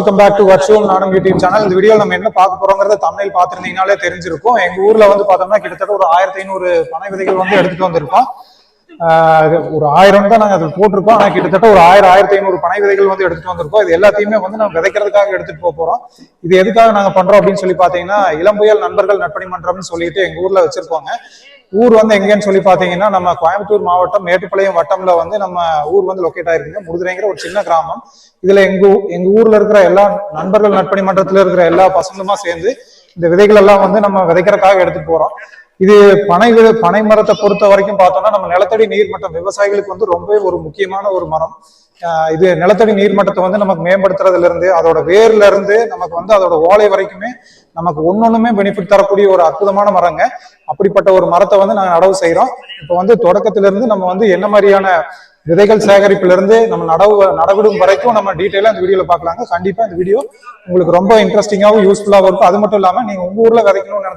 Welcome back to virtual நானும் YouTube channel இந்த video நம்ம என்ன பார்க்க போறோங்கிறத தமிழில் பார்த்துருந்தீங்கனாலே தெரிஞ்சிருக்கும். எங்க ஊர்ல வந்து பார்த்தோம்னா கிட்டத்தட்ட ஒரு ஆயிரத்தி ஐநூறு பனை விதைகள் வந்து எடுத்துட்டு வந்திருக்கோம். ஒரு ஆயிரம் தான் நாங்கள் அதில் போட்டிருக்கோம். ஆனால் கிட்டத்தட்ட ஒரு ஆயிரம் ஆயிரத்தி ஐநூறு பனை விதைகள் வந்து எடுத்துட்டு வந்திருக்கோம். இது எல்லாத்தையுமே வந்து நம்ம விதைக்கிறதுக்காக எடுத்துட்டு போக போகிறோம் இது எதுக்காக நாங்கள் பண்ணுறோம் அப்படின்னு சொல்லி பார்த்தீங்கன்னா இளம்புயல் நண்பர்கள் நட்பணி மன்றம்னு சொல்லிட்டு எங்கள் ஊரில் வச்சிருப்பாங்க. ஊர் வந்து எங்கேன்னு சொல்லி பார்த்தீங்கன்னா நம்ம கோயம்புத்தூர் மாவட்டம் மேட்டுப்பாளையம் வட்டம்ல வந்து நம்ம ஊர் வந்து லொக்கேட் ஆயிருக்குங்க. முடுதுரைங்கிற ஒரு சின்ன கிராமம். இதுல எங்க ஊ- எங்க ஊர்ல இருக்கிற எல்லா நண்பர்கள் நட்பணி மன்றத்துல இருக்கிற எல்லா பசங்களுமா சேர்ந்து இந்த விதைகள் எல்லாம் வந்து நம்ம விதைக்கிறதுக்காக எடுத்துட்டு போறோம். இது பனை வி- பனை மரத்தை பொறுத்த வரைக்கும் பார்த்தோம்னா நம்ம நிலத்தடி நீர்மட்டம் விவசாயிகளுக்கு வந்து ரொம்பவே ஒரு முக்கியமான ஒரு மரம். இது நிலத்தடி நீர்மட்டத்தை வந்து நமக்கு மேம்படுத்துறதுல இருந்து அதோட வேர்ல இருந்து நமக்கு வந்து அதோட ஓலை வரைக்குமே நமக்கு ஒன்னொண்ணுமே பெனிஃபிட் தரக்கூடிய ஒரு அற்புதமான மரங்க. அப்படிப்பட்ட ஒரு மரத்தை வந்து நாங்கள் நடவு செய்கிறோம் இப்போ வந்து தொடக்கத்திலிருந்து நம்ம வந்து என்ன மாதிரியான விதைகள் சேகரிப்பிலிருந்து நம்ம நடவு நடவிடும் வரைக்கும் நம்ம டீட்டெயிலாக இந்த வீடியோவில் பார்க்கலாங்க கண்டிப்பாக இந்த வீடியோ உங்களுக்கு ரொம்ப இன்ட்ரெஸ்டிங்காகவும் யூஸ்ஃபுல்லாகவும் இருக்கும். அது மட்டும் இல்லாமல் நீங்கள் உங்கள் ஊரில் விதைக்கணும்னு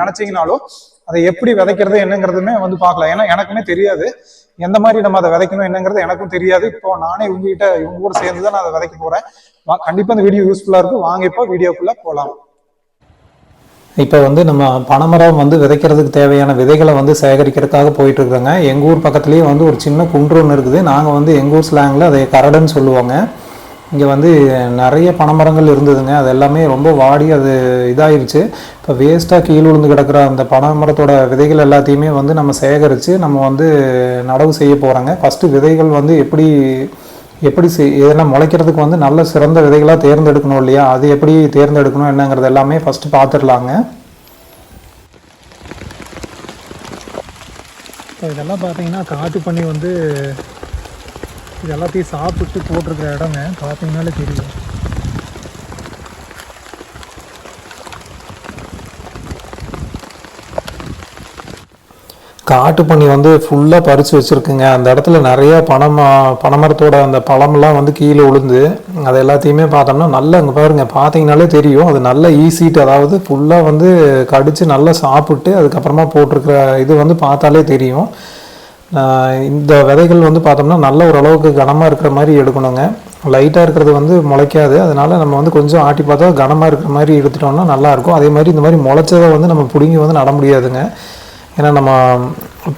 நினச்சிங்கனாலும் அதை எப்படி விதைக்கிறது என்னங்கிறதுமே வந்து பார்க்கலாம் ஏன்னா எனக்குமே தெரியாது. எந்த மாதிரி நம்ம அதை விதைக்கணும் என்னங்கிறது எனக்கும் தெரியாது. இப்போ நானே உங்ககிட்ட இவங்க கூட சேர்ந்து தான் நான் அதை விதைக்க போறேன். கண்டிப்பாக கண்டிப்பா இந்த வீடியோ யூஸ்ஃபுல்லா இருக்கும். வாங்க இப்போ வீடியோக்குள்ள போகலாம் இப்போ வந்து நம்ம பனைமரம் வந்து விதைக்கிறதுக்கு தேவையான விதைகளை வந்து சேகரிக்கிறதுக்காக போயிட்டு இருக்கிறோங்க எங்கள் ஊர் பக்கத்துலேயே வந்து ஒரு சின்ன குன்று ஒன்று இருக்குது. நாங்கள் வந்து எங்கள் ஊர் ஸ்லாங்கில் அதை கரடுன்னு சொல்லுவாங்க. இங்கே வந்து நிறைய பனைமரங்கள் இருந்ததுங்க. அது எல்லாமே ரொம்ப வாடி அது இதாகிருச்சு இப்போ வேஸ்ட்டாக கீழ் விழுந்து கிடக்கிற அந்த பனைமரத்தோட விதைகள் எல்லாத்தையுமே வந்து நம்ம சேகரித்து நம்ம வந்து நடவு செய்ய போகிறோங்க ஃபஸ்ட்டு விதைகள் வந்து எப்படி எப்படி செய் எதனா முளைக்கிறதுக்கு வந்து நல்ல சிறந்த விதைகளாக தேர்ந்தெடுக்கணும் இல்லையா? அது எப்படி தேர்ந்தெடுக்கணும் என்னங்கிறது எல்லாமே ஃபஸ்ட்டு பார்த்துடலாங்க இப்போ இதெல்லாம் பார்த்தீங்கன்னா காட்டு பண்ணி வந்து இது எல்லாத்தையும் சாப்பிட்டு போட்டிருக்கிற இடங்க. பார்த்தீங்கனாலே தெரியும் காட்டு பண்ணி வந்து ஃபுல்லாக பறித்து வச்சுருக்குங்க. அந்த இடத்துல நிறைய பனம் பனைமரத்தோட அந்த பழமெல்லாம் வந்து கீழே விழுந்து அது எல்லாத்தையுமே பார்த்தோம்னா நல்லா அங்கே பாருங்க பார்த்தீங்கனாலே தெரியும். அது நல்ல ஈஸிட்டு அதாவது ஃபுல்லாக வந்து கடித்து நல்லா சாப்பிட்டு அதுக்கப்புறமா போட்டிருக்கிற இது வந்து பார்த்தாலே தெரியும். இந்த விதைகள் வந்து பார்த்தோம்னா நல்ல ஓரளவுக்கு கனமாக இருக்கிற மாதிரி எடுக்கணுங்க. லைட்டாக இருக்கிறது வந்து முளைக்காது. அதனால் நம்ம வந்து கொஞ்சம் ஆட்டி பார்த்தா கனமாக இருக்கிற மாதிரி எடுத்துட்டோம்னா நல்லாயிருக்கும் அதே மாதிரி இந்த மாதிரி முளைச்சதை வந்து நம்ம பிடுங்கி வந்து நட முடியாதுங்க. ஏன்னா நம்ம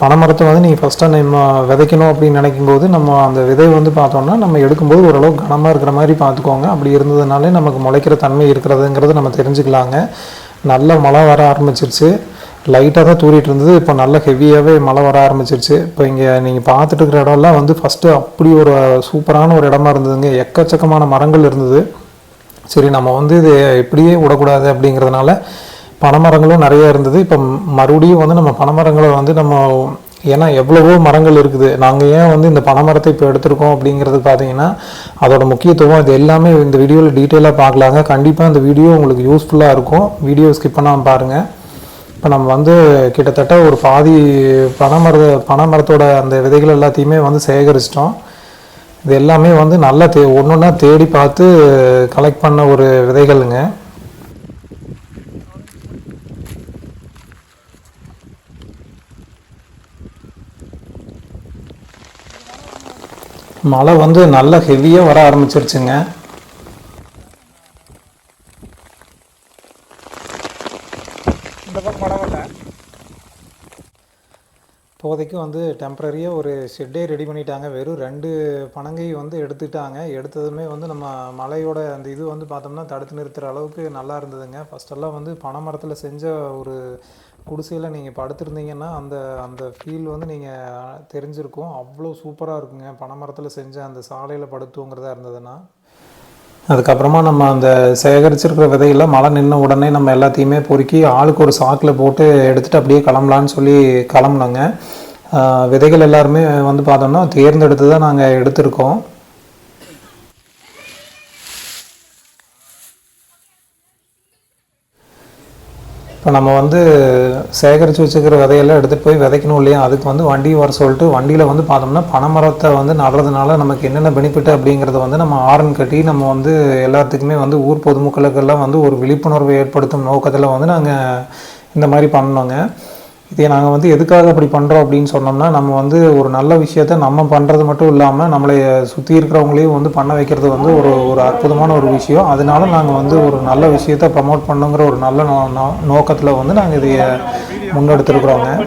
பனைமரத்தை வந்து நீங்கள் ஃபஸ்ட்டாக நம்ம விதைக்கணும் அப்படின்னு நினைக்கும் போது நம்ம அந்த விதை வந்து பார்த்தோம்னா நம்ம எடுக்கும்போது ஓரளவுக்கு கனமாக இருக்கிற மாதிரி பார்த்துக்கோங்க. அப்படி இருந்ததுனாலே நமக்கு முளைக்கிற தன்மை இருக்கிறதுங்கிறது நம்ம தெரிஞ்சுக்கலாங்க. நல்ல மழை வர ஆரம்பிச்சிருச்சு. லைட்டாக தான் தூரிட்டு இருந்தது. இப்போ நல்ல ஹெவியாகவே மழை வர ஆரம்பிச்சிருச்சு. இப்போ இங்கே நீங்கள் பார்த்துட்டு இருக்கிற இடம்லாம் வந்து ஃபஸ்ட்டு அப்படி ஒரு சூப்பரான ஒரு இடமா இருந்ததுங்க. எக்கச்சக்கமான மரங்கள் இருந்தது. சரி நம்ம வந்து இது இப்படியே விடக்கூடாது அப்படிங்கிறதுனால பனைமரங்களும் நிறைய இருந்தது. இப்போ மறுபடியும் வந்து நம்ம பனைமரங்களை வந்து நம்ம ஏன்னா எவ்வளவோ மரங்கள் இருக்குது. நாங்கள் ஏன் வந்து இந்த பனைமரத்தை இப்போ எடுத்திருக்கோம் அப்படிங்கிறது பார்த்தீங்கன்னா அதோட முக்கியத்துவம் இது எல்லாமே இந்த வீடியோவில் டீட்டெயிலாக பார்க்கலாங்க. கண்டிப்பாக இந்த வீடியோ உங்களுக்கு யூஸ்ஃபுல்லாக இருக்கும். வீடியோ ஸ்கிப் பண்ணாமல் பாருங்கள் இப்போ நம்ம வந்து கிட்டத்தட்ட ஒரு பாதி பனைமர பனைமரத்தோட அந்த விதைகள் எல்லாத்தையுமே வந்து சேகரிச்சிட்டோம். இது எல்லாமே வந்து நல்லா தே ஒன்று ஒன்றா தேடி பார்த்து கலெக்ட் பண்ண ஒரு விதைகளுங்க. மழை வந்து நல்ல ஹெவியாக வர ஆரம்பிச்சிருச்சுங்க இந்த பக்கம் மரம் இல்லை இப்போதைக்கு வந்து டெம்பரரியாக ஒரு ஷெட்டே ரெடி பண்ணிட்டாங்க. வெறும் ரெண்டு பனங்கை வந்து எடுத்துட்டாங்க. எடுத்ததுமே வந்து நம்ம மலையோட அந்த இது வந்து பார்த்தோம்னா தடுத்து நிறுத்துகிற அளவுக்கு நல்லா இருந்ததுங்க. ஃபஸ்ட்டெல்லாம் வந்து பனை மரத்தில் செஞ்ச ஒரு குடிசையில் நீங்கள் படுத்திருந்தீங்கன்னா அந்த அந்த ஃபீல் வந்து நீங்கள் தெரிஞ்சிருக்கும். அவ்வளோ சூப்பராக இருக்குங்க. பனை மரத்தில் செஞ்ச அந்த சாலையில் படுத்துங்கிறதா இருந்ததுன்னா. அதுக்கப்புறமா நம்ம அந்த சேகரிச்சிருக்கிற விதையில் மழை நின்ன உடனே நம்ம எல்லாத்தையுமே பொறுக்கி ஆளுக்கு ஒரு சாக்கில் போட்டு எடுத்துகிட்டு அப்படியே கிளம்பலான்னு சொல்லி கிளம்புனோங்க. விதைகள் எல்லாருமே வந்து பார்த்தோம்னா தேர்ந்தெடுத்து தான் நாங்கள் எடுத்திருக்கோம். இப்போ நம்ம வந்து சேகரித்து வச்சுக்கிற விதையெல்லாம் எடுத்துகிட்டு போய் விதைக்கணும் இல்லையா? அதுக்கு வந்து வண்டி வர சொல்லிட்டு வண்டியில் வந்து பார்த்தோம்னா பனைமரத்தை வந்து நடுறதுனால நமக்கு என்னென்ன பெனிஃபிட் அப்படிங்கிறத வந்து நம்ம ஆரன் கட்டி நம்ம வந்து எல்லாத்துக்குமே வந்து ஊர் பொதுமக்களுக்கெல்லாம் வந்து ஒரு விழிப்புணர்வு ஏற்படுத்தும் நோக்கத்தில் வந்து நாங்கள் இந்த மாதிரி பண்ணோங்க. இதை நாங்கள் வந்து எதுக்காக அப்படி பண்ணுறோம் அப்படின்னு சொன்னோம்னா நம்ம வந்து ஒரு நல்ல விஷயத்த நம்ம பண்ணுறது மட்டும் இல்லாமல் நம்மளை சுற்றி இருக்கிறவங்களையும் வந்து பண்ண வைக்கிறது வந்து ஒரு ஒரு அற்புதமான ஒரு விஷயம். அதனால நாங்கள் வந்து ஒரு நல்ல விஷயத்த ப்ரமோட் பண்ணுங்கிற ஒரு நல்ல நோ நோ- நோக்கத்தில் வந்து நாங்கள் இதை முன்னெடுத்துருக்குறோங்க.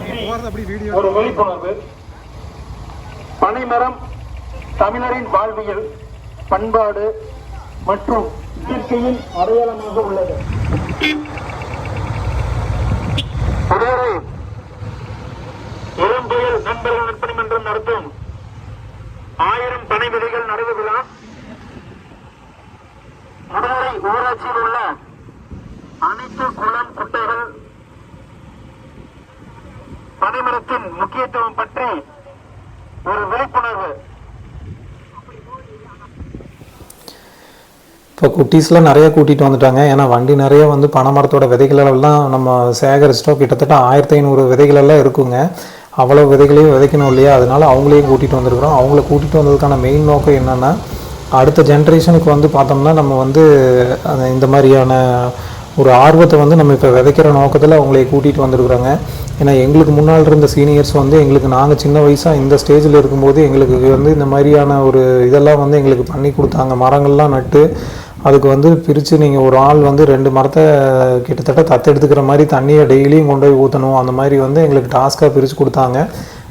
ஒரு விழிப்புணர்வு. பனைமரம் தமிழரின் வாழ்வியல் பண்பாடு மற்றும் இயற்கையின் அடையாளமாக உள்ளது. புதுவரை இளம்புயல் நண்பர்கள் நற்பணி மன்றம் நடத்தும். ஆயிரம் பனை விதைகள் நடவு விழா ஊராட்சியில் உள்ள அனைத்து குளம் குட்டைகள் பனைமரத்தின் முக்கியத்துவம் பற்றி ஒரு விழிப்புணர்வு. இப்போ குட்டீஸ்லாம் நிறைய கூட்டிகிட்டு வந்துட்டாங்க. ஏன்னா வண்டி நிறைய வந்து பனைமரத்தோட விதைகள் எல்லாம் நம்ம சேகரிச்சிட்டோம். கிட்டத்தட்ட ஆயிரத்தி ஐநூறு விதைகள் எல்லாம் இருக்குங்க. அவ்வளோ விதைகளையும் விதைக்கணும் இல்லையா? அதனால அவங்களையும் கூட்டிகிட்டு வந்திருக்கிறோம். அவங்கள கூட்டிகிட்டு வந்ததுக்கான மெயின் நோக்கம் என்னென்னா அடுத்த ஜென்ரேஷனுக்கு வந்து பார்த்தோம்னா நம்ம வந்து அந்த இந்த மாதிரியான ஒரு ஆர்வத்தை வந்து நம்ம இப்போ விதைக்கிற நோக்கத்தில் அவங்களை கூட்டிகிட்டு வந்திருக்கிறாங்க. ஏன்னா எங்களுக்கு முன்னால் இருந்த சீனியர்ஸ் வந்து எங்களுக்கு நாங்கள் சின்ன வயசாக இந்த ஸ்டேஜில் இருக்கும்போது எங்களுக்கு வந்து இந்த மாதிரியான ஒரு இதெல்லாம் வந்து எங்களுக்கு பண்ணி கொடுத்தாங்க. மரங்கள்லாம் நட்டு அதுக்கு வந்து பிரித்து நீங்கள் ஒரு ஆள் வந்து ரெண்டு மரத்தை கிட்டத்தட்ட தத்தெடுத்துக்கிற மாதிரி தண்ணியை டெய்லியும் கொண்டு போய் ஊற்றணும் அந்த மாதிரி வந்து எங்களுக்கு டாஸ்க்காக பிரித்து கொடுத்தாங்க.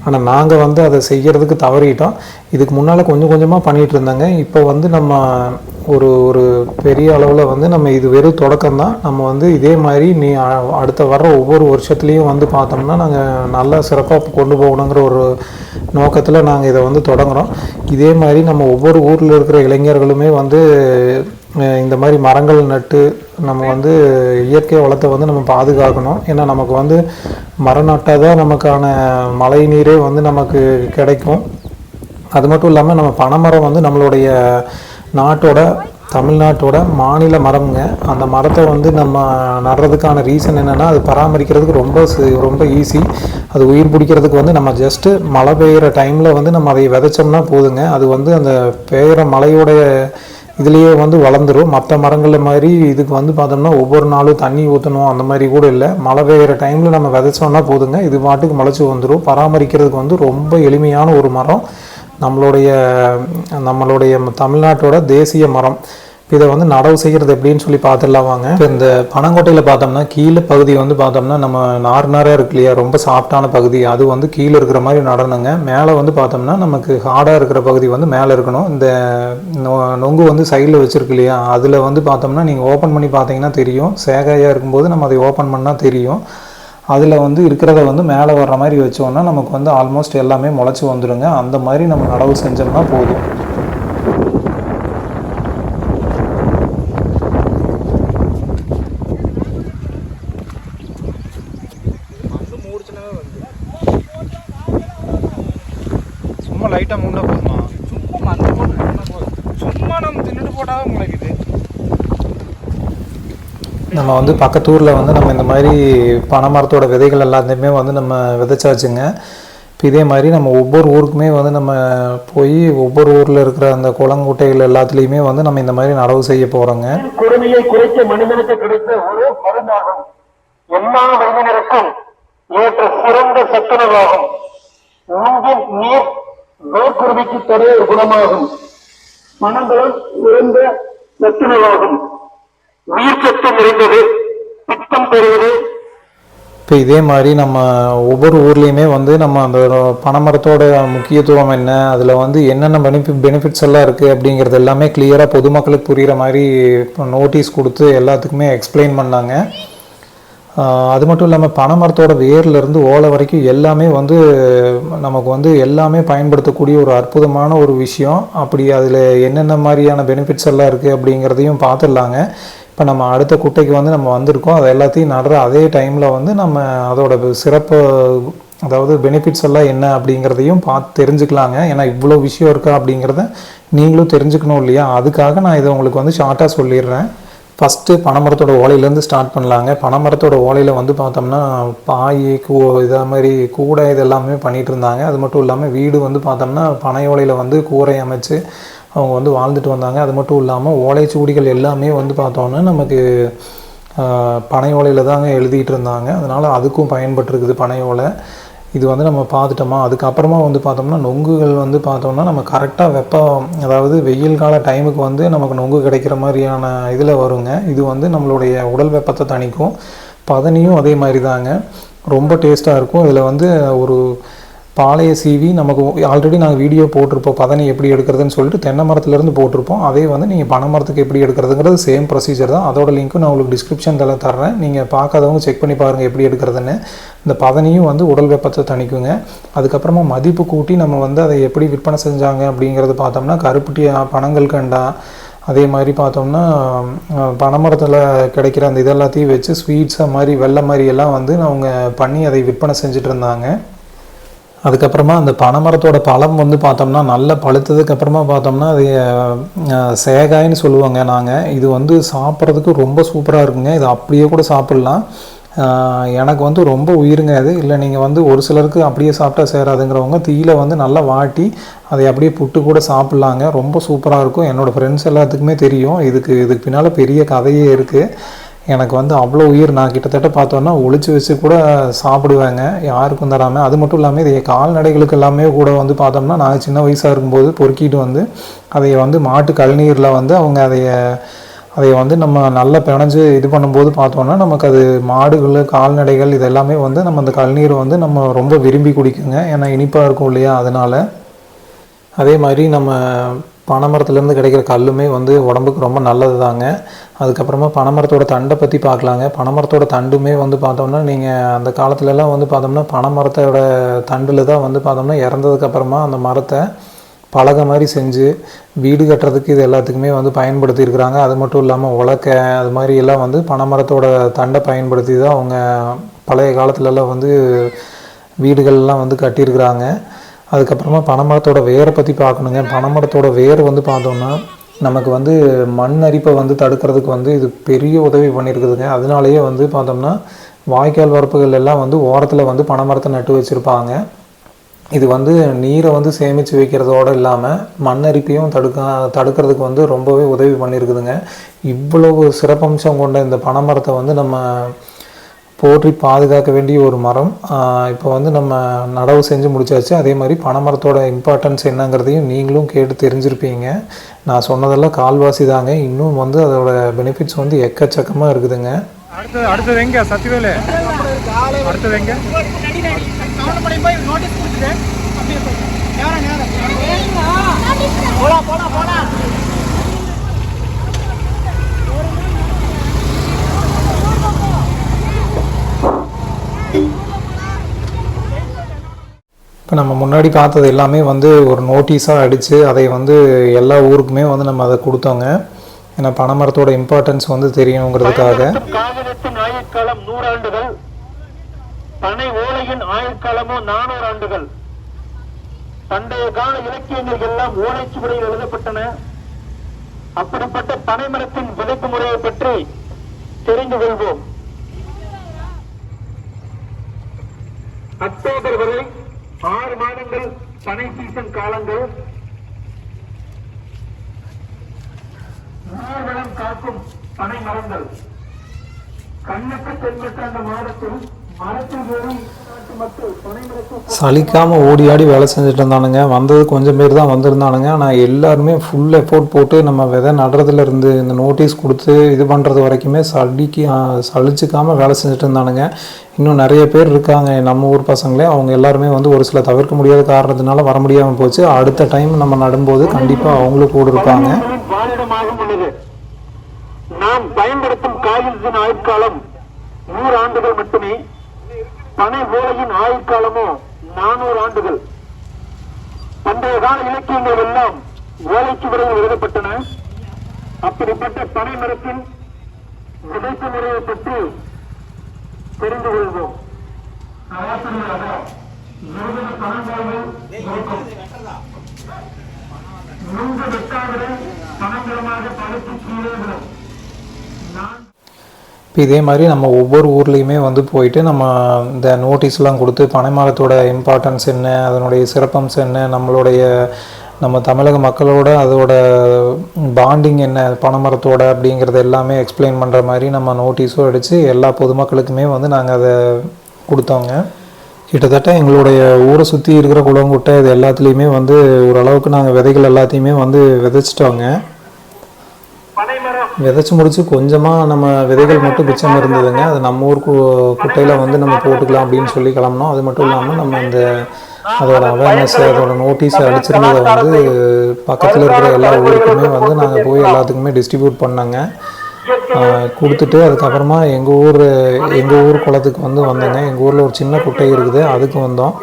ஆனால் நாங்கள் வந்து அதை செய்கிறதுக்கு தவறிட்டோம். இதுக்கு முன்னால் கொஞ்சம் கொஞ்சமாக பண்ணிகிட்டு இருந்தாங்க. இப்போ வந்து நம்ம ஒரு ஒரு பெரிய அளவில் வந்து நம்ம இது வெறும் தொடக்கம் தான் நம்ம வந்து இதே மாதிரி நீ அடுத்த வர்ற ஒவ்வொரு வருஷத்துலேயும் வந்து பார்த்தோம்னா நாங்கள் நல்லா சிறப்பாக கொண்டு போகணுங்கிற ஒரு நோக்கத்தில் நாங்கள் இதை வந்து தொடங்குறோம். இதே மாதிரி நம்ம ஒவ்வொரு ஊரில் இருக்கிற இளைஞர்களுமே வந்து இந்த மாதிரி மரங்கள் நட்டு நம்ம வந்து இயற்கை வளத்தை வந்து நம்ம பாதுகாக்கணும். ஏன்னா நமக்கு வந்து மரம் நட்டால் தான் நமக்கான மழை நீரே வந்து நமக்கு கிடைக்கும். அது மட்டும் இல்லாமல் நம்ம பனைமரம் வந்து நம்மளுடைய நாட்டோட தமிழ்நாட்டோட மாநில மரம்ங்க. அந்த மரத்தை வந்து நம்ம நடுறதுக்கான ரீசன் என்னென்னா அது பராமரிக்கிறதுக்கு ரொம்ப ரொம்ப ஈஸி அது உயிர் பிடிக்கிறதுக்கு வந்து நம்ம ஜஸ்ட்டு மழை பெய்கிற டைமில் வந்து நம்ம அதை விதைச்சோம்னா போதுங்க. அது வந்து அந்த பெய்கிற மலையோடைய இதுலேயே வந்து வளர்ந்துடும் மற்ற மரங்கள் மாதிரி இதுக்கு வந்து பார்த்தோம்னா ஒவ்வொரு நாளும் தண்ணி ஊற்றணும் அந்த மாதிரி கூட இல்லை. மழை பெய்கிற டைமில் நம்ம விதைச்சோம்னா போதுங்க. இது மாட்டுக்கு முளைச்சி வந்துடும் பராமரிக்கிறதுக்கு வந்து ரொம்ப எளிமையான ஒரு மரம். நம்மளுடைய நம்மளுடைய தமிழ்நாட்டோட தேசிய மரம். இதை வந்து நடவு செய்கிறது எப்படின்னு சொல்லி பார்த்துடலாம் வாங்க. இப்போ இந்த பனங்கோட்டையில் பார்த்தோம்னா கீழே பகுதி வந்து பார்த்தோம்னா நம்ம நார் நாராக இருக்கு இல்லையா? ரொம்ப சாஃப்டான பகுதி. அது வந்து கீழே இருக்கிற மாதிரி நடணுங்க. மேலே வந்து பார்த்தோம்னா நமக்கு ஹார்டாக இருக்கிற பகுதி வந்து மேலே இருக்கணும். இந்த நொ- நொங்கு வந்து சைடில் வச்சுருக்கு இல்லையா? அதில் வந்து பார்த்தோம்னா நீங்கள் ஓப்பன் பண்ணி பார்த்தீங்கன்னா தெரியும். சேகையாக இருக்கும்போது நம்ம அதை ஓப்பன் பண்ணால் தெரியும். அதில் வந்து இருக்கிறத வந்து மேலே வர்ற மாதிரி வச்சோன்னா நமக்கு வந்து ஆல்மோஸ்ட் எல்லாமே முளைச்சி வந்துடுங்க அந்த மாதிரி நம்ம நடவு செஞ்சோம்னா போதும் சும்மா லைட்டாக முன்ன போதுமா சும்மா அந்த போட்டு சும்மா நம்ம தின்னுட்டு போட்டால் முளைக்குது நம்ம வந்து பக்கத்தூரில் வந்து நம்ம இந்த மாதிரி பனைமரத்தோட விதைகள் எல்லாத்தையுமே வந்து நம்ம விதைச்சாச்சுங்க இப்போ இதே மாதிரி நம்ம ஒவ்வொரு ஊருக்குமே வந்து நம்ம போய் ஒவ்வொரு ஊரில் இருக்கிற அந்த குளங்குட்டைகள் எல்லாத்துலேயுமே வந்து நம்ம இந்த மாதிரி நடவு செய்ய போகிறோங்க கொடுமையை குறைக்க மனிதனுக்கு கிடைத்த ஒரு மருந்தாகும். எல்லா வயதினருக்கும் ஏற்ற சிறந்த சத்துணவாகும். மூங்கில் நீர் வேர்க்குருவிக்கு தர குணமாகும். மனங்களும் சிறந்த சத்துணவாகும். உயிர் சத்து நிறைந்தது பித்தம் பெறுவது. இப்போ இதே மாதிரி நம்ம ஒவ்வொரு ஊர்லேயுமே வந்து நம்ம அந்த பனைமரத்தோட முக்கியத்துவம் என்ன அதில் வந்து என்னென்ன பெனிஃபிட் பெனிஃபிட்ஸ் எல்லாம் இருக்குது அப்படிங்கிறது எல்லாமே கிளியராக பொதுமக்களுக்கு புரிகிற மாதிரி நோட்டீஸ் கொடுத்து எல்லாத்துக்குமே எக்ஸ்பிளைன் பண்ணாங்க. அது மட்டும் இல்லாமல் பனைமரத்தோட வேர்லேருந்து ஓலை வரைக்கும் எல்லாமே வந்து நமக்கு வந்து எல்லாமே பயன்படுத்தக்கூடிய ஒரு அற்புதமான ஒரு விஷயம். அப்படி அதில் என்னென்ன மாதிரியான பெனிஃபிட்ஸ் எல்லாம் இருக்குது அப்படிங்கிறதையும் பார்த்துடலாங்க. இப்போ நம்ம அடுத்த குட்டைக்கு வந்து நம்ம வந்திருக்கோம். அது எல்லாத்தையும் நடுற அதே டைமில் வந்து நம்ம அதோட சிறப்பு அதாவது பெனிஃபிட்ஸ் எல்லாம் என்ன அப்படிங்கிறதையும் பார்த்து தெரிஞ்சுக்கலாங்க. ஏன்னா இவ்வளோ விஷயம் இருக்கா அப்படிங்கிறத நீங்களும் தெரிஞ்சுக்கணும் இல்லையா? அதுக்காக நான் இதை உங்களுக்கு வந்து ஷார்ட்டாக சொல்லிடுறேன். ஃபஸ்ட்டு பனைமரத்தோட ஓலையிலேருந்து ஸ்டார்ட் பண்ணலாங்க. பனைமரத்தோட ஓலையில் வந்து பார்த்தோம்னா பாய் கூ இதே மாதிரி கூடை இதெல்லாமே பண்ணிகிட்டு இருந்தாங்க. அது மட்டும் இல்லாமல் வீடு வந்து பார்த்தோம்னா பனை ஓலையில் வந்து கூரை அமைச்சு அவங்க வந்து வாழ்ந்துட்டு வந்தாங்க. அது மட்டும் இல்லாமல் ஓலைச்சுவடிகள் எல்லாமே வந்து பார்த்தோன்னா நமக்கு பனை ஓலையில் தாங்க எழுதிட்டு இருந்தாங்க. அதனால் அதுக்கும் பயன்பட்டுருக்குது பனை ஓலை. இது வந்து நம்ம பார்த்துட்டோமா? அதுக்கப்புறமா வந்து பார்த்தோம்னா நொங்குகள் வந்து பார்த்தோம்னா நம்ம கரெக்டாக வெப்பம் அதாவது வெயில் கால டைமுக்கு வந்து நமக்கு நொங்கு கிடைக்கிற மாதிரியான இதில் வருங்க. இது வந்து நம்மளுடைய உடல் வெப்பத்தை தணிக்கும். பதனியும் அதே மாதிரி தாங்க ரொம்ப டேஸ்ட்டாக இருக்கும். இதில் வந்து ஒரு பாளைய சீவி நமக்கு ஆல்ரெடி நாங்கள் வீடியோ போட்டிருப்போம். பதனை எப்படி எடுக்கிறதுன்னு சொல்லிட்டு தென்னை மரத்துலேருந்து போட்டிருப்போம். அதே வந்து நீங்கள் பனை மரத்துக்கு எப்படி எடுக்கிறதுங்கிறது சேம் ப்ரொசீஜர் தான். அதோட லிங்க்கும் நான் உங்களுக்கு டிஸ்கிரிப்ஷனில் தர்றேன். நீங்கள் பார்க்காதவங்க செக் பண்ணி பாருங்கள் எப்படி எடுக்கிறதுன்னு. இந்த பதனையும் வந்து உடல் வெப்பத்தை தணிக்குங்க. அதுக்கப்புறமா மதிப்பு கூட்டி நம்ம வந்து அதை எப்படி விற்பனை செஞ்சாங்க அப்படிங்கிறது பார்த்தோம்னா கருப்புட்டி பனங்கள் கண்டா அதே மாதிரி பார்த்தோம்னா பனைமரத்தில் கிடைக்கிற அந்த இதெல்லாத்தையும் வச்சு ஸ்வீட்ஸை மாதிரி வெள்ளை மாதிரி எல்லாம் வந்து அவங்க பண்ணி அதை விற்பனை செஞ்சுட்டு இருந்தாங்க. அதுக்கப்புறமா அந்த பனைமரத்தோட பழம் வந்து பார்த்தோம்னா நல்லா பழுத்ததுக்கு அப்புறமா பார்த்தோம்னா அது சேகாயின்னு சொல்லுவாங்க நாங்கள் இது வந்து சாப்பிட்றதுக்கு ரொம்ப சூப்பராக இருக்குங்க. இது அப்படியே கூட சாப்பிட்லாம். எனக்கு வந்து ரொம்ப உயிருங்க அது. இல்லை நீங்கள் வந்து ஒரு சிலருக்கு அப்படியே சாப்பிட்டா சேராதுங்கிறவங்க தீயில வந்து நல்லா வாட்டி அதை அப்படியே புட்டு கூட சாப்பிட்லாங்க. ரொம்ப சூப்பராக இருக்கும். என்னோடய ஃப்ரெண்ட்ஸ் எல்லாத்துக்குமே தெரியும். இதுக்கு இதுக்கு பின்னால் பெரிய கதையே இருக்குது எனக்கு வந்து அவ்வளோ உயிர். நான் கிட்டத்தட்ட பார்த்தோன்னா ஒழிச்சு வச்சு கூட சாப்பிடுவேங்க. யாருக்கும் தராமல் அது மட்டும் இல்லாமல் இதை கால்நடைகளுக்கு எல்லாமே கூட வந்து பார்த்தோம்னா நாங்கள் சின்ன வயசாக இருக்கும்போது பொறுக்கிட்டு வந்து அதை வந்து மாட்டு கழுநீரில் வந்து அவங்க அதைய அதை வந்து நம்ம நல்லா பிணைஞ்சு இது பண்ணும்போது பார்த்தோன்னா நமக்கு அது மாடுகள் கால்நடைகள் இது எல்லாமே வந்து நம்ம அந்த கழுநீரை வந்து நம்ம ரொம்ப விரும்பி குடிக்குங்க. ஏன்னா இனிப்பாக இருக்கும் இல்லையா? அதனால். அதே மாதிரி நம்ம பனைமரத்துலேருந்து கிடைக்கிற கல்லுமே வந்து உடம்புக்கு ரொம்ப நல்லது தாங்க அதுக்கப்புறமா பனைமரத்தோட தண்டை பற்றி பார்க்கலாங்க. பனைமரத்தோட தண்டுமே வந்து பார்த்தோம்னா நீங்கள் அந்த காலத்துலலாம் வந்து பார்த்தோம்னா பனைமரத்தோட தண்டில் தான் வந்து பார்த்தோம்னா இறந்ததுக்கப்புறமா அந்த மரத்தை பலகை மாதிரி செஞ்சு வீடு கட்டுறதுக்கு இது எல்லாத்துக்குமே வந்து பயன்படுத்தியிருக்கிறாங்க. அது மட்டும் இல்லாமல் உலக்கை அது மாதிரி எல்லாம் வந்து பனைமரத்தோட தண்டை பயன்படுத்தி தான் அவங்க பழைய காலத்துலலாம் வந்து வீடுகள்லாம் வந்து கட்டியிருக்கிறாங்க. அதுக்கப்புறமா பனைமரத்தோட வேரை பற்றி பார்க்கணுங்க. பனைமரத்தோட வேர் வந்து பார்த்தோம்னா நமக்கு வந்து மண் அரிப்பை வந்து தடுக்கிறதுக்கு வந்து இது பெரிய உதவி பண்ணியிருக்குதுங்க. அதனாலேயே வந்து பார்த்தோம்னா வாய்க்கால் வரப்புகள் எல்லாம் வந்து ஓரத்தில் வந்து பனைமரத்தை நட்டு வச்சுருப்பாங்க. இது வந்து நீரை வந்து சேமித்து வைக்கிறதோடு இல்லாமல் மண்ணரிப்பையும் தடுக்க தடுக்கிறதுக்கு வந்து ரொம்பவே உதவி பண்ணியிருக்குதுங்க. இவ்வளவு சிறப்பம்சம் கொண்ட இந்த பனைமரத்தை வந்து நம்ம போற்றி பாதுகாக்க வேண்டிய ஒரு மரம். இப்போ வந்து நம்ம நடவு செஞ்சு முடிச்சாச்சு. அதே மாதிரி பனைமரத்தோட இம்பார்ட்டன்ஸ் என்னங்கிறதையும் நீங்களும் கேட்டு தெரிஞ்சிருப்பீங்க. நான் சொன்னதெல்லாம் கால்வாசி தாங்க. இன்னும் வந்து அதோட பெனிஃபிட்ஸ் வந்து எக்கச்சக்கமாக இருக்குதுங்க. அடுத்தது அடுத்தது எங்க? சத்திவேலு அடுத்தது எங்க? இப்போ நம்ம முன்னாடி பார்த்தது எல்லாமே வந்து ஒரு நோட்டீஸாக அடித்து அதை வந்து எல்லா ஊருக்குமே வந்து நம்ம அதை கொடுத்தோங்க. ஏன்னா பனைமரத்தோட இம்பார்ட்டன்ஸ் வந்து தெரியணுங்கிறதுக்காக. காகிதத்தின் ஆயுட்காலம் நூறாண்டுகள். பனை ஓலையின் ஆயுட்காலமோ நானூறு ஆண்டுகள் பண்டைய கால இலக்கியங்கள் எல்லாம் ஓலைச்சுவடியில் எழுதப்பட்டன. அப்படிப்பட்ட பனைமரத்தின் விதைப்பு முறையை பற்றி தெரிந்து கொள்வோம். அக்டோபர் வரை ஆறு மாதங்கள் பனை சீசன் காலங்கள். நீர்வளம் காக்கும் பனை மரங்கள். கண்ணுக்கு தென்பட்ட அந்த மாதத்தில் மரத்தில் ஏறி சலிக்காமல் ஓடி ஆடி வேலை செஞ்சுட்டு இருந்தானுங்க. வந்தது கொஞ்சம் பேர் தான் வந்திருந்தானுங்க. ஆனால் எல்லாருமே ஃபுல் எஃபோர்ட் போட்டு நம்ம விதை நடுறதுல இருந்து இந்த நோட்டீஸ் கொடுத்து இது பண்ணுறது வரைக்குமே சலிக்கு சளிச்சிக்காமல் வேலை செஞ்சுட்டு இருந்தானுங்க. இன்னும் நிறைய பேர் இருக்காங்க. நம்ம ஊர் பசங்களே அவங்க எல்லாருமே வந்து ஒரு சில தவிர்க்க முடியாத காரணத்தினால வர முடியாமல் போச்சு. அடுத்த டைம் நம்ம நடும்போது கண்டிப்பாக அவங்களும் கூட இருப்பாங்க. நாம் பயன்படுத்தும் காகிதத்தின் ஆயுட்காலம் நூறு ஆண்டுகள் மட்டுமே. பனை ஓலையின் ஆயுட்காலமோ நானூறு ஆண்டுகள். பண்டைய கால இலக்கியங்கள் எல்லாம் ஓலைச்சுவடியில் எழுதப்பட்டன. அப்படிப்பட்ட பனை மரத்தின் விதைப்பு முறையை பற்றி தெரிந்து கொள்வோம். சராசரியாக இருபது பனங்காய்கள் இருக்கும். நூறு வெட்டாவிலே பனங்கிரமாக பழுத்து கீழே விடும் நான் இப்போ இதே மாதிரி நம்ம ஒவ்வொரு ஊர்லேயுமே வந்து போயிட்டு நம்ம இந்த நோட்டீஸ்லாம் கொடுத்து பனைமரத்தோட இம்பார்ட்டன்ஸ் என்ன அதனுடைய சிறப்பம்சம் என்ன நம்மளுடைய நம்ம தமிழக மக்களோட அதோட பாண்டிங் என்ன பனைமரத்தோட அப்படிங்கிறத எல்லாமே எக்ஸ்பிளைன் பண்ணுற மாதிரி நம்ம நோட்டீஸும் அடித்து எல்லா பொதுமக்களுக்குமே வந்து நாங்கள் அதை கொடுத்தோங்க. கிட்டத்தட்ட எங்களுடைய ஊரை சுற்றி இருக்கிற குளங்குட்டை இது எல்லாத்துலேயுமே வந்து ஓரளவுக்கு நாங்கள் விதைகள் எல்லாத்தையுமே வந்து விதைச்சிட்டோங்க. விதைச்சி முடித்து கொஞ்சமாக நம்ம விதைகள் மட்டும் மிச்சம் இருந்ததுங்க. அது நம்ம ஊர் கு குட்டையில் வந்து நம்ம போட்டுக்கலாம் அப்படின்னு சொல்லி கிளம்பினோம். அது மட்டும் இல்லாமல் நம்ம இந்த அதோட அவேர்னஸ் அதோட நோட்டீஸ் அடிச்சிருந்ததை வந்து பக்கத்தில் இருக்கிற எல்லா ஊருக்குமே வந்து நாங்கள் போய் எல்லாத்துக்குமே டிஸ்ட்ரிபியூட் பண்ணோங்க. கொடுத்துட்டு அதுக்கப்புறமா எங்கள் ஊர் எங்கள் ஊர் குளத்துக்கு வந்து வந்தோங்க. எங்கள் ஊரில் ஒரு சின்ன குட்டை இருக்குது. அதுக்கு வந்தோம்.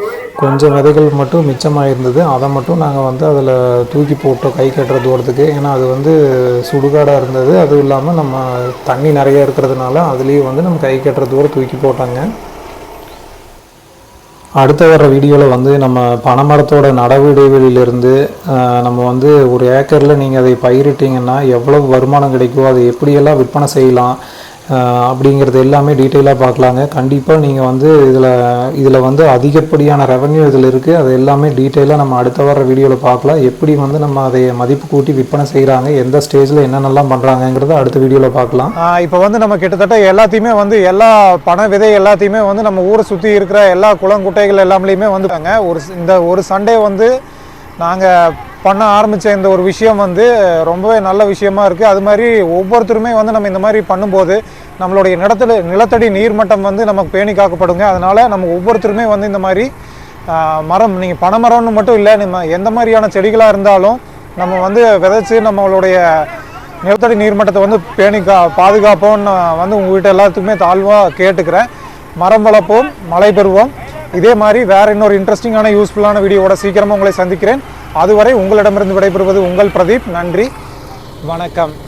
கொஞ்சம் விதைகள் மட்டும் மிச்சமாக இருந்தது அதை மட்டும் நாங்கள் வந்து அதில் தூக்கி போட்டோம் கை கட்டுற தூரத்துக்கு. ஏன்னா அது வந்து சுடுகாடாக இருந்தது. அதுவும் இல்லாமல் நம்ம தண்ணி நிறைய இருக்கிறதுனால அதுலேயும் வந்து நம்ம கை கட்டுற தூரம் தூக்கி போட்டாங்க. அடுத்த வர வீடியோவில் வந்து நம்ம பனைமரத்தோட நடவு இடைவெளியிலிருந்து ஆஹ், நம்ம வந்து ஒரு ஏக்கரில் நீங்கள் அதை பயிரிட்டீங்கன்னா எவ்வளவு வருமானம் கிடைக்கும் அதை எப்படியெல்லாம் விற்பனை செய்யலாம் அப்படிங்கிறது எல்லாமே டீட்டெயிலாக பார்க்கலாங்க. கண்டிப்பாக நீங்கள் வந்து இதில் இதில் வந்து அதிகப்படியான ரெவன்யூ இதில் இருக்குது அது எல்லாமே டீட்டெயிலாக நம்ம அடுத்த வர வீடியோவில் பார்க்கலாம். எப்படி வந்து நம்ம அதை மதிப்பு கூட்டி விற்பனை செய்கிறாங்க எந்த ஸ்டேஜில் என்னென்னலாம் பண்ணுறாங்கங்கிறத அடுத்த வீடியோவில் பார்க்கலாம். இப்போ வந்து நம்ம கிட்டத்தட்ட எல்லாத்தையுமே வந்து எல்லா பண விதை எல்லாத்தையுமே வந்து நம்ம ஊரை சுற்றி இருக்கிற எல்லா குளங்குட்டைகள் எல்லாமே வந்துட்டாங்க ஒரு இந்த ஒரு சண்டே வந்து நாங்கள் பண்ண ஆரம்பித்த இந்த ஒரு விஷயம் வந்து ரொம்பவே நல்ல விஷயமா இருக்குது அது மாதிரி ஒவ்வொருத்தருமே வந்து நம்ம இந்த மாதிரி பண்ணும்போது நம்மளுடைய நிலத்தடி நிலத்தடி நீர்மட்டம் வந்து நமக்கு பேணி காக்கப்படுங்க. அதனால் நம்ம ஒவ்வொருத்தருமே வந்து இந்த மாதிரி மரம் நீங்கள் பனைமரம்னு மட்டும் இல்லை நம்ம எந்த மாதிரியான செடிகளாக இருந்தாலும் நம்ம வந்து விதைச்சி நம்மளுடைய நிலத்தடி நீர்மட்டத்தை வந்து பேணி கா பாதுகாப்போம்னு வந்து வந்து உங்ககிட்ட எல்லாத்துக்குமே தாழ்வாக கேட்டுக்கிறேன். மரம் வளர்ப்போம் மழை பெறுவோம். இதே மாதிரி வேறு இன்னொரு இன்ட்ரெஸ்டிங்கான யூஸ்ஃபுல்லான வீடியோவோட சீக்கிரமாக உங்களை சந்திக்கிறேன். அதுவரை உங்களிடமிருந்து விடைபெறுவது உங்கள் பிரதீப். நன்றி. வணக்கம்.